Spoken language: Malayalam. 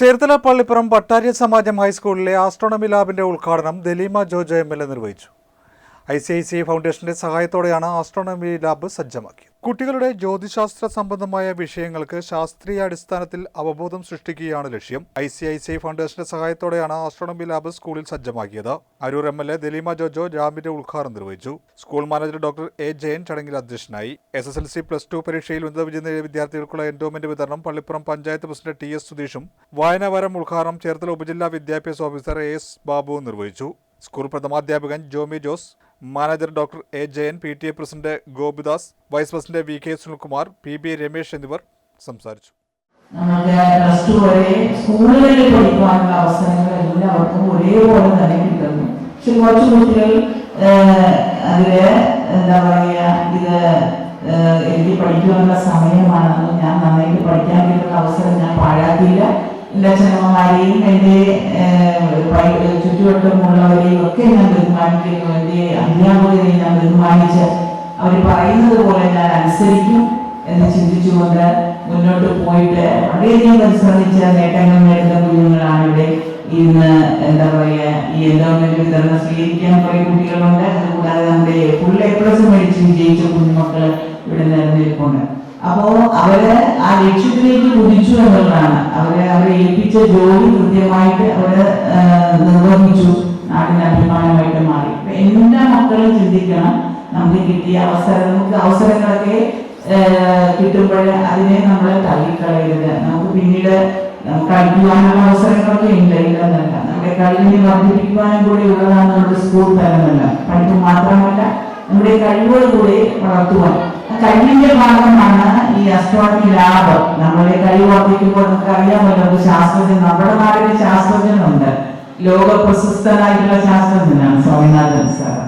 ചേർത്തല പള്ളിപ്പുറം പട്ടാര്യ സമാജം ഹൈസ്കൂളിലെ ആസ്ട്രോണമി ലാബിന്റെ ഉദ്ഘാടനം Daleema Jojo M L A നിർവഹിച്ചു. ഐ സി ഐ സി ഫൗണ്ടേഷന്റെ സഹായത്തോടെയാണ് ആസ്ട്രോണമി ലാബ് സജ്ജമാക്കിയത്. കുട്ടികളുടെ ജ്യോതിശാസ്ത്ര സംബന്ധമായ വിഷയങ്ങൾക്ക് ശാസ്ത്രീയ അടിസ്ഥാനത്തിൽ അവബോധം സൃഷ്ടിക്കുകയാണ് ലക്ഷ്യം. I C I C I ഫൗണ്ടേഷന്റെ സഹായത്തോടെയാണ് ആസ്ട്രോണമി ലാബ് സ്കൂളിൽ സജ്ജമാക്കിയത്. Aroor M L A Daleema Jojo ലാബിന്റെ ഉദ്ഘാടനം നിർവഹിച്ചു. School manager doctor A Jayan ചടങ്ങിൽ അധ്യക്ഷനായി. S S L C plus two പരീക്ഷയിൽ ഉന്നത വിജയം നേടിയ വിദ്യാർത്ഥികൾക്കുള്ള എൻഡോമെന്റ് വിതരണം Pallippuram panchayat president T S സുധീഷും വായനാവാരം ഉദ്ഘാടനം ചേർത്തല ഉപജില്ലാ വിദ്യാഭ്യാസ ഓഫീസർ എ എസ് ബാബുവും നിർവഹിച്ചു. School പ്രഥമാധ്യാപകൻ Jomi Jose manager doctor A Jayan P T A president Gopidas vice president V K Sunilkumar P B Ramesh എന്നിവർ സംസാരിച്ചു. നമുക്ക് പ്ലസ് ടു വരെ സ്കൂളുകളിൽ പഠിക്കാനുള്ള അവസരങ്ങൾ എല്ലാവർക്കും ഒരേപോലെ തന്നെ കിട്ടുന്നു. പക്ഷെ കുറച്ച് കുട്ടികൾ അതിൽ എന്താ പറയുക ഇത് എനിക്ക് പഠിക്കുവാനുള്ള സമയമാണെന്ന് ഞാൻ നന്നായിട്ട് പഠിക്കാൻ കിട്ടുന്ന അവസരം ഞാൻ പാഴാക്കിയില്ല. എന്റെ അച്ഛനമ്മമാരെയും എന്റെ ചുറ്റുവട്ടമുള്ളവരെയും ഒക്കെ ഞാൻ ബഹുമാനിക്കുന്നു. എന്റെ അധ്യാപകരെ ഞാൻ ബഹുമാനിച്ച് അവർ പറയുന്നത് പോലെ ഞാൻ അനുസരിക്കും എന്ന് ചിന്തിച്ചുകൊണ്ട് മുന്നോട്ട് പോയിട്ട് വളരെയധികം പരിശ്രമിച്ച നേട്ടങ്ങൾ നേടുന്ന കുഞ്ഞുങ്ങളാണ് ഇവിടെ ഇന്ന് എന്താ പറയുക ഈ എൻഡോമെന്റ് വിതരണം സ്വീകരിക്കാൻ കുറെ കുട്ടികളുണ്ട്. അതുകൂടാതെ നമ്മുടെ ഫുൾ എ മേടിച്ച് വിജയിച്ച കുഞ്ഞുമക്കൾ ഇവിടെ നിലനിൽപ്പുണ്ട് അപ്പോ അവർ ആ ലക്ഷ്യത്തിലേക്ക് കുതിച്ചു എന്നുള്ളതാണ്. അവരെ അവരെ ഏൽപ്പിച്ച ജോലി കൃത്യമായിട്ട് അവർ നിർവഹിച്ചു. നാടിന് അഭിമാനമായിട്ട് മാറി. എല്ലാ മക്കളും ചിന്തിക്കണം നമുക്ക് കിട്ടിയ അവസരം നമുക്ക് അവസരങ്ങളൊക്കെ കിട്ടുമ്പോൾ അതിനെ നമ്മൾ തള്ളിക്കളയരുത്. നമുക്ക് പിന്നീട് നമുക്ക് അടിക്കുവാനുള്ള അവസരങ്ങളൊക്കെ ഉണ്ട് ഇല്ലെന്നല്ല. നമ്മുടെ കഴിവിനെ വർദ്ധിപ്പിക്കുവാനും കൂടി ഉള്ളതാണ് നമ്മുടെ സ്കൂൾ തലമല്ല പഠിപ്പ് മാത്രമല്ല നമ്മുടെ കഴിവുകൾ കൂടി വളർത്തുവാൻ. ആ കഴിവിന്റെ ഭാഗമാണ് ഈ അസ്ട്രോണമി ലാബ് നമ്മുടെ കഴിവ് വർദ്ധിക്കുമ്പോൾ നമുക്ക് അറിയാമല്ലോ ഒരു ശാസ്ത്രജ്ഞൻ നമ്മുടെ നാടിന് ശാസ്ത്രജ്ഞനുണ്ട്. ലോക പ്രശസ്തനായിട്ടുള്ള ശാസ്ത്രജ്ഞനാണ് സ്വാമിനാഥൻ സാർ.